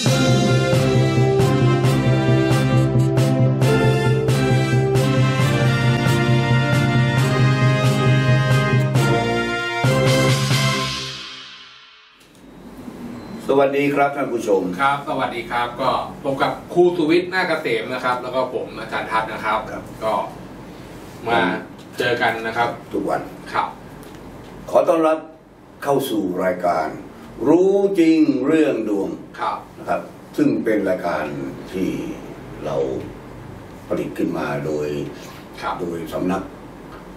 สวัสดีครับท่านผู้ชม ครับ สวัสดีครับ ก็พบกับครูสุวิทย์หน้าเกษมนะครับ แล้วก็ผมอาจารย์ทัศน์นะครับ ครับ ก็มาเจอกันนะครับ ทุกวัน ครับ ขอต้อนรับเข้าสู่รายการ รู้จริงเรื่องดวงครับนะครับ ซึ่งเป็นรายการที่เราผลิตขึ้นมาโดยครับโดยสำนัก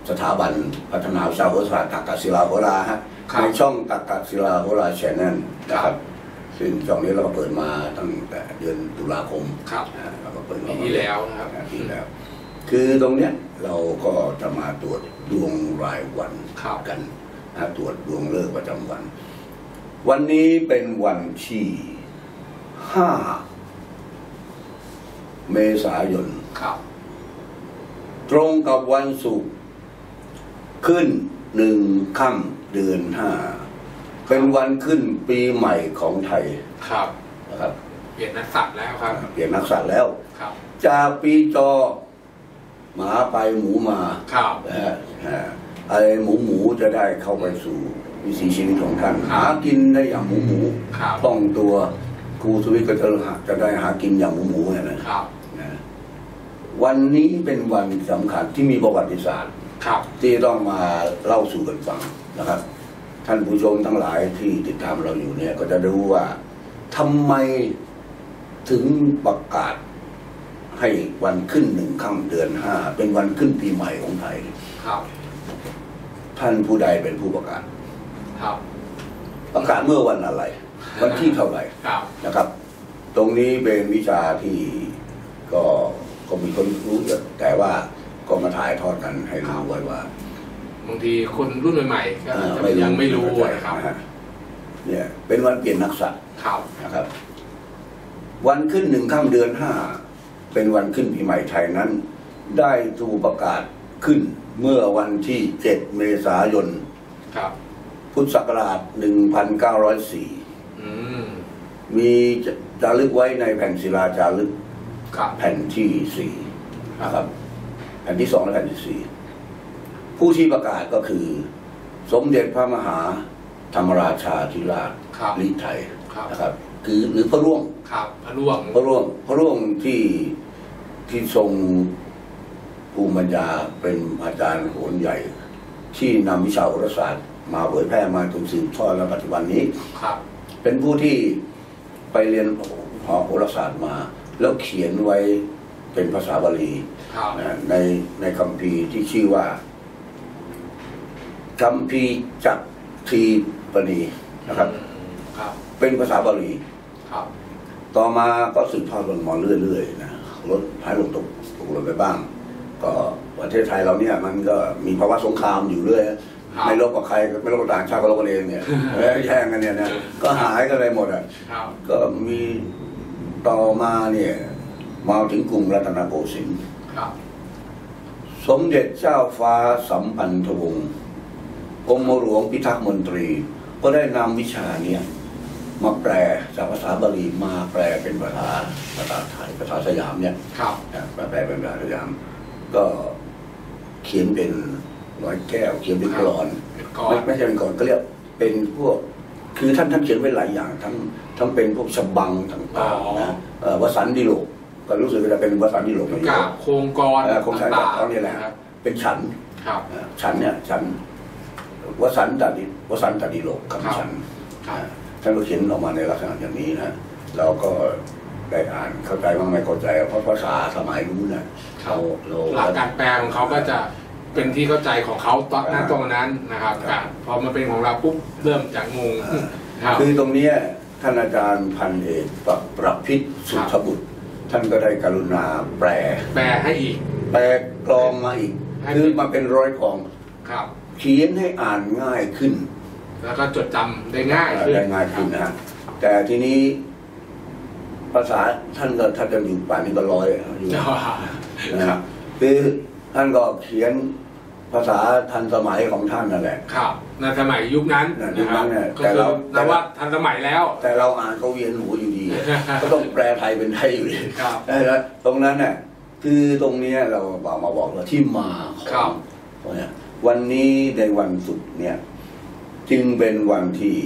สถาบันพัฒนาวิชาโหราศาสตร์ตักกศิลาโหราฮะครับในช่องตักกศิลาโหราแชนแนลนะคครัรับบซึ่งช่องนี้เราก็เปิดมาตั้งแต่เดือนตุลาคมครับนะเราก็เปิดมาปีที่แล้วนะครับปีที่แล้ว คือตรงเนี้ยเราก็จะมาตรวจดวงรายวันครับกันนะตรวจดวงเลิกษ์ประจำวัน วันนี้เป็นวันที่ห้าเมษายนครับ ตรงกับวันศุกร์ขึ้นหนึ่งค่ำเดือนห้าเป็นวันขึ้นปีใหม่ของไทยครับนะครับ เปลี่ยนนักสัตว์แล้วครับ เปลี่ยนนักสัตว์แล้วครับจากปีจอหมาไปหมูมาครับนะฮะอ่าไอ้หมูหมูจะได้เข้าไปสู่ วิถีชีวิตของท่านครับหากินได้อย่างหมูหมูครับคล่องตัวครูสวิทย์ก็จะหาจะได้หากินอย่างหมูหมูเนี่ยนะครับนะวันนี้เป็นวันสำคัญที่มีประวัติศาสตร์ครับ ที่ต้องมาเล่าสู่กันฟังนะครับ ท่านผู้ชมทั้งหลายที่ติดตามเราอยู่เนี่ย ก็จะรู้ว่าทำไมถึงประกาศให้วันขึ้นหนึ่งค่ำเดือนห้าเป็นวันขึ้นปีใหม่ของไทยครับ ท่านผู้ใดเป็นผู้ประกาศ ครับประกาศเมื่อวันอะไร วันที่เท่าไหร่ครับนะครับ ตรงนี้เป็นวิชาที่ก็ก็มีคนรู้เยอะแต่ว่าก็มาถ่ายทอดกันให้รู้ไว้ว่าบางทีคนรุ่นใหม่ๆก็อ่าจะยังไม่รู้นะครับฮเนี่ยเป็นวันเปลี่ยนนักสัตว์ครับนะครับ วันขึ้นหนึ่งค่ำเดือนห้าเป็นวันขึ้นปีใหม่ไทยนั้น ได้ถูกประกาศขึ้นเมื่อวันที่เจ็ดเมษายนครับ พุทธศักราชหนึ่งพันเก้าร้อยสี่อืมมีจารึกไว้ในแผ่นศิลาจารึกครับแผ่นที่สี่นะครับ แผ่นที่สองและแผ่นที่สี่ผู้ที่ประกาศก็คือ สมเด็จพระมหาธรรมราชาธิราชครับลิไทยครับนะครับ คือหรือพระร่วงครับพระร่วงพระร่วงพระร่วงที่ที่ทรงภูมิปัญญาเป็นอาจารย์โหนใหญ่ ที่นำวิชาโหราศาสตร์ มาเผยแพร่มาจนสืบทอดและปัจจุบันนี้ครับ เป็นผู้ที่ไปเรียนหอโหราศาสตร์มา แล้วเขียนไว้เป็นภาษาบาลีครับนะในในคำพีร์ที่ชื่อว่าคำพีร์จักทีปณีนะครับอืมครับ เป็นภาษาบาลีครับต่อมาก็สืบทอดกันมาเรื่อยๆนะลดท้ายลงตกตกลงไปบ้าง ก็ประเทศไทยเราเนี่ยมันก็มีภาวะสงครามอยู่เรื่อยครับ ไม่ลบกับใครไม่ลบกับต่างชาติก็ลบกันเองเนี่ยเอ้ยแย่งกันเนี่ยนะก็หายกันไปหมดอะครับก็มีต่อมาเนี่ยมาถึงกรุงรัตนโกสินทร์ครับสมเด็จเจ้าฟ้าสัมพันธวงศ์กรมหลวงพิทักษ์มนตรี ก็ได้นำวิชาเนี้ยมาแปลจากภาษาบาลีมาแปลเป็นภาษาภาษาไทยภาษาสยามเนี่ยครับนะมาแปลเป็นภาษาสยาม ก็เขียนเป็น ร้อยแก้วเขียนเป็นกลอนเป็นกลอนไม่ไม่ใช่เป็นกลอนก็เรียกเป็นพวก คือท่านท่านเขียนไว้หลายอย่าง ทั้งทั้งเป็นพวกฉบังต่างๆนะเอ่อวสันต์ดิโลกก็รู้สึกว่าจะเป็นวสันต์ดิโลกมาเยกับอะโครงกรเอ่อโครงสร้างต่างเขาเนี่ยแหละครับเป็นฉันครับเอ่อฉันเนี่ยฉันวสันตดิวสันตดิโลกกับครับฉันครับท่านก็เขียนออกมาในลักษณะอย่างนี้นะเราก็ได้อ่านเข้าใจบ้างไม่เข้าใจเพราะภาษาสมัยนู้นนะเราเราหลักการแปลของเขาก็จะ เป็นที่เข้าใจของเขาตอนนั้นอ่าตรงนั้นนะครับครับการพอมาเป็นของเราปุ๊บเริ่มจากงงครับคือตรงเนี้ยท่านอาจารย์พันเอกประประพิษสุทธบุตร ท่านก็ได้กรุณาแปล แปลให้อีก แปลกลองมาอีกให้คือมาเป็นร้อยกลองครับเขียนให้อ่านง่ายขึ้น แล้วก็จดจำได้ง่ายขึ้นได้ง่ายขึ้นนะฮะแต่ทีนี้ภาษาท่านก็ท่านจะอยู่ป่านนี้ก็ร้อยอยู่ครับนะฮะคือท่านก็เขียน ภาษาทันสมัยของท่านนั่นแหละ ครับในสมัยยุคนั้นในยุคนั้นเนี่ยก็แต่คือเรานับว่าทันสมัยแล้ว แต่เราอ่านก็เวียนหัวอยู่ดี ก็ต้องแปลไทยเป็นไทยอยู่ดีครับนะตรงนั้นเนี่ยคือตรงเนี้ยเราบอกมาบอกเราที่มาขครัอบงเนี่ยวันนี้ในวันศุกร์เนี่ย จึงเป็นวันที่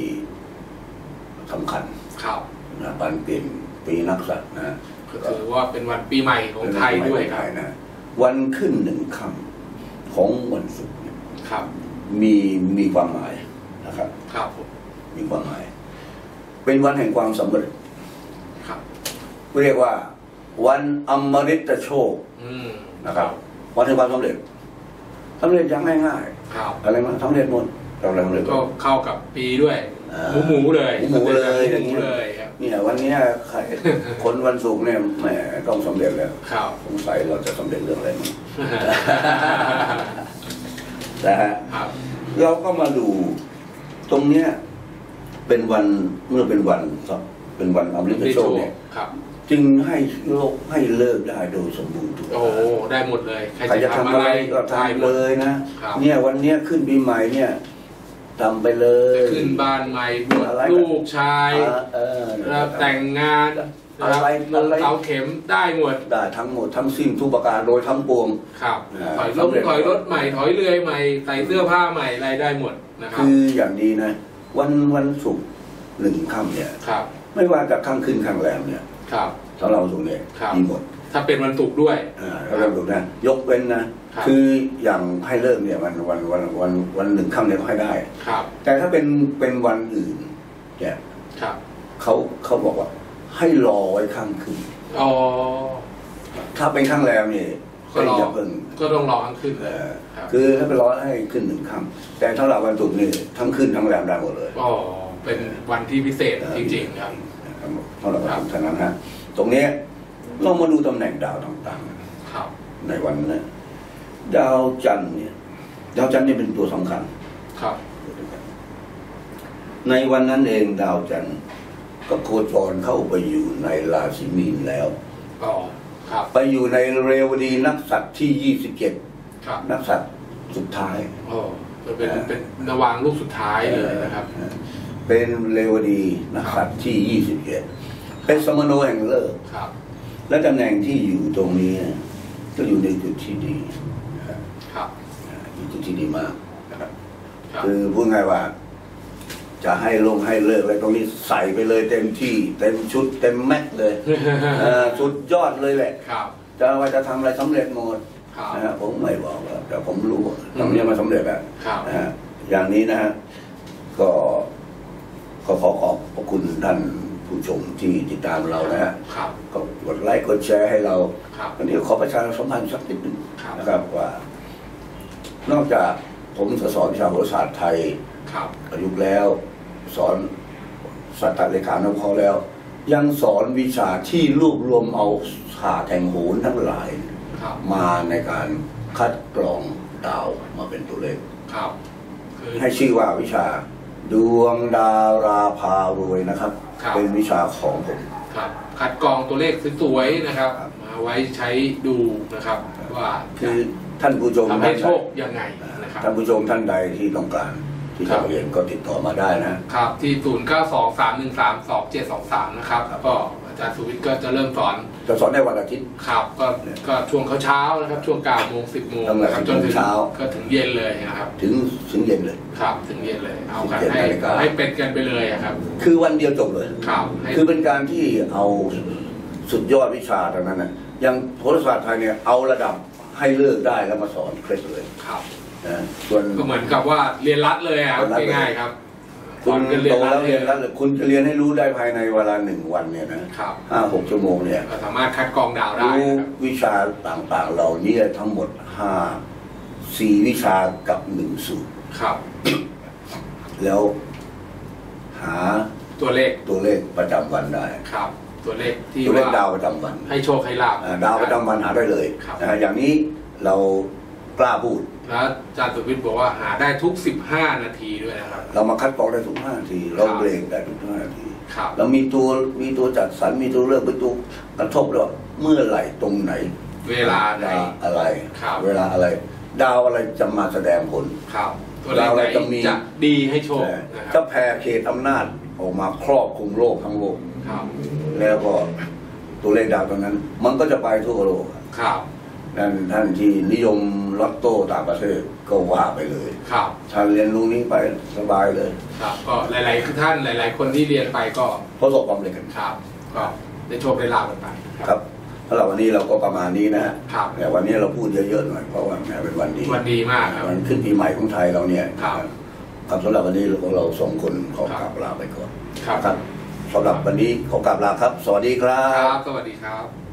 สำคัญครับนะปันเปลี่ยนปีนักษัตริย์นะก็ถือว่าเป็นวันปีใหม่ของไทยด้วยครับนะวันขึ้นหนึ่งค่ำ ของวันศุกร์เนี่ยครับ มีมีความหมายนะครับ ครับผมมีความหมาย เป็นวันแห่งความสำเร็จครับเรียกว่า วันอมฤตโชคอืมนะครับ วันแห่งความสำเร็จสำเร็จอย่างง่ายครับๆอะไรมาสำเร็จหมดเราสำเร็จหมก็ดเข้ากับปีด้วยอ่าหมูหมูเลยหมูๆเลยหมูๆเลยครับ เนี่ย วันเนี้ยใครคนวันศุกร์เนี่ยแหมต้องสำเร็จแล้วครับสงสัยเราจะสำเร็จเรื่องอะไรมั้งนะฮะครับเราก็มาดู ตรงเนี้ย เป็นวันเมื่อเป็นวันเป็นวันอมฤตโชคเนี่ยครับจึงให้โลกให้เลิกได้โดยสมบูรณ์ทุกโอ้โหได้หมดเลย ใครใครจะจะทำทำอะอะไรไรก็ได้หมทำดเลยนะครับเนี่ยวันเนี้ยขึ้นปีใหม่เนี่ย ทำไปเลยจะขึ้นบ้านใหม่บวชอะไรลูกชายเออเออแล้วแต่งงานอะไรลงอะไรเสาเข็มได้หมดได้ทั้งหมดทั้งสิ้นทุกประการโดยทั้งปวงครับอ่าถอยรถสำเร็จถอยรถใหม่ถอยเรือยใหม่ใส่เสื้อผ้าใหม่อะไรได้หมดนะครับคืออย่างนี้นะ วันวันศุกร์หนึ่งค่ำเนี่ยครับ ไม่ว่าจะข้างขึ้นข้างแรมเนี่ย ครับสำหรับศุกร์เนี่ยครับมีหมด ถ้าเป็นวันศุกร์ด้วยอ่าแล้วถูกนะยกเว้นนะครับคืออย่างให้เลิกเนี่ยวันวันวันวันวันหนึ่งค่ำเนี่ยก็ให้ได้ ครับ แต่ถ้าเป็นเป็นวันอื่นเนี่ยครับเขาเขาบอกว่า ให้รอไว้ข้างขึ้นอ๋อถ้าเป็นข้างแรมเนี่ยก็รออย่าเพิ่งก็ต้องรอทั้งขึ้นเอ่อครับคือถ้าไปรอให้ขึ้นหนึ่งค่ำแต่ถ้าเราวันศุกร์นี่ทั้งขึ้นทั้งแรมได้หมดเลยอ๋อเป็นวันที่พิเศษจริงๆครับเท่าไหร่ครับฉะนั้นฮะตรงเนี้ย เรามาดูตำแหน่งดาวต่างๆครับในวันนั้นดาวจันทร์เนี่ย ดาวจันทร์เนี่ยเป็นตัวสำคัญครับ ในวันนั้นเองดาวจันทร์ก็โคจรเข้าไปอยู่ในราศีมีนแล้วอ๋อครับ ไปอยู่ในเรวดีนักสัตว์ที่ยี่สิบเจ็ดครับนักสัตว์สุดท้ายโอ้จะเป็นเป็นนวางลูกสุดท้ายเลยนะครับ เป็นเรวดีนักสัตว์ที่ยี่สิบเจ็ดเป็นสมโนแห่งเลิกครับ และตำแหน่งที่อยู่ตรงนี้ก็อยู่ในจุดที่ดีครับอยู่จุดที่ดีมากนะครับครับ คือพูดง่ายว่า จะให้ลงให้เลิกอะไรตรงนี้ใส่ไปเลยเต็มที่ เต็มชุด เต็มแม็กซ์เลยเออสุดยอดเลยแหละครับจะว่าจะทำอะไรสำเร็จหมดครับนะฮะผมไม่บอกหรอกแต่ผมรู้ตรงนี้มาสำเร็จแล้วครับนะฮะอย่างนี้นะฮะก็ก็ขอขอบพระคุณท่าน ผู้ชมที่ติดตามเรานะฮะครับก็กดไลค์กดแชร์ให้เราครับวันนี้ขอประชาสัมพันธ์สักนิดหนึงครับ นะครับว่า นอกจากผมจะสอนวิชาโหราศาสตร์ไทยครับ ประยุกต์แล้ว สอนสัตตเลขานุเคราะห์แล้ว ยังสอนวิชาที่รวบรวมเอาศาสตร์แห่งโหรทั้งหลาย ครับ มาในการคัดกรองดาวมาเป็นตัวเลข ครับ คือให้ชื่อว่าวิชา ดวงดาวราพารวยนะครับ ครับ เป็นวิชาของผมครับคัดกรองตัวเลขสวยๆนะครับครับมาไว้ใช้ดูนะครับ ว่าคือท่านผู้ชมทำให้ท่านโชใดคยังไงนะครับ ท่านผู้ชมท่านใดที่ต้องการ ที่ครัจะบ เรียนก็ติดต่อมาได้นะ ครับที่ 0 9 2 3 1 3 2 7 2 3 นะครับครับก็อา จารย์สุวิทย์ก็จะเริ่มสอนจะสอนในวันอาทิตย์ครับก็ก็ช่วงเช้าๆนะครับช่วง9โมง10โมงตั้งแต่นะครับ10จนถึงเช้าก็ถึงเย็นเลยนะครับถึงถึงเย็นเลยครับ ถึงเย็นเลยเอากัน17ให้นาฬิกาให้เป็นกันไปเลยอะครับ คือวันเดียวจบเลยครับให้คือเป็นการที่เอาสุดยอดวิชาตรงนั้นนะอย่างโหราศาสตร์ไทยเนี่ยเอาระดับให้เลิกได้แล้วมาสอนเคล็ดเลยครับนะส่วนก็เหมือนกับว่าเรียนรัดเลยอะครับเรียนรัดเลยง่ายๆครับ สคุอนณกันเรียโตนรัดแล้วเลเรียยนแล้วเลยคุณจะเรียนให้รู้ได้ภายในเวลาหนึ่งวันเนี่ยนะครับห้าหกชั่วโมงเนี่ย ก็สามารถคัดกรองดาวได้รู้นะครับวิชาต่างๆเหล่านี้ทั้งหมดห้าสี่วิชากับหนึ่งสูตร ครับ แล้วหาตัวเลขตัวเลขประจำวันได้ ครับ ตัวเลขที่ตัวเลขว่าดาวประจำวันให้โชคให้ลาบ อ่าดาวประจำวันหาได้เลยครับ นะฮะอย่างนี้เรา กล้าพูด แล้วอาจารย์สุวิทย์บอกว่าหาได้ทุก 15 นาทีด้วยนะครับ เรามาคัดกรองได้ทุกห้านาที เราครับเบรกได้ทุกห้านาที ครับ เรามีตัวมีตัวจัดสรรมีตัวเลือกเป็นตัวกระทบแล้วเมื่อไหร่ตรงไหน เวลาใด อะไร ครับ เวลาอะไร ดาวอะไรจะมาแสดงผล ครับตัวเราเลเราขไหนจะมีจะดีให้โชคนะคจะรับแผ่เขตอำนาจออกมาครอบคลุมโลกทั้งโลก ครับ แล้วก็ตัวเลขดาวตรงนั้น มันก็จะไปทั่วโลก ครับ นั่นท่านที่นิยม ลอตโต้ต่างประเทศก็ว่าไปเลยครับท่านเรียนรู้นี้ไปสบายเลย ครับ ก็หลาย ๆ ท่านหลาย ๆ คนที่เรียนไปก็ประสบความสำเร็จกันครับ ก็ได้โชคได้ลาบกันไป ครับสำหรับวันนี้เราก็ประมาณนี้นะฮะครับแต่วันนี้เราพูดเยอะๆหน่อยเพราะว่าแหมเป็นวันดีวันดีมากครับวันขึ้นปีใหม่ของไทยเราเนี่ยครับครับสำหรับวันนี้เราเราสองคนขอกราบลาไปก่อนครับครับสำหรับวันนี้ขอกราบลาครับ สวัสดีครัครับบสวัสดีครับ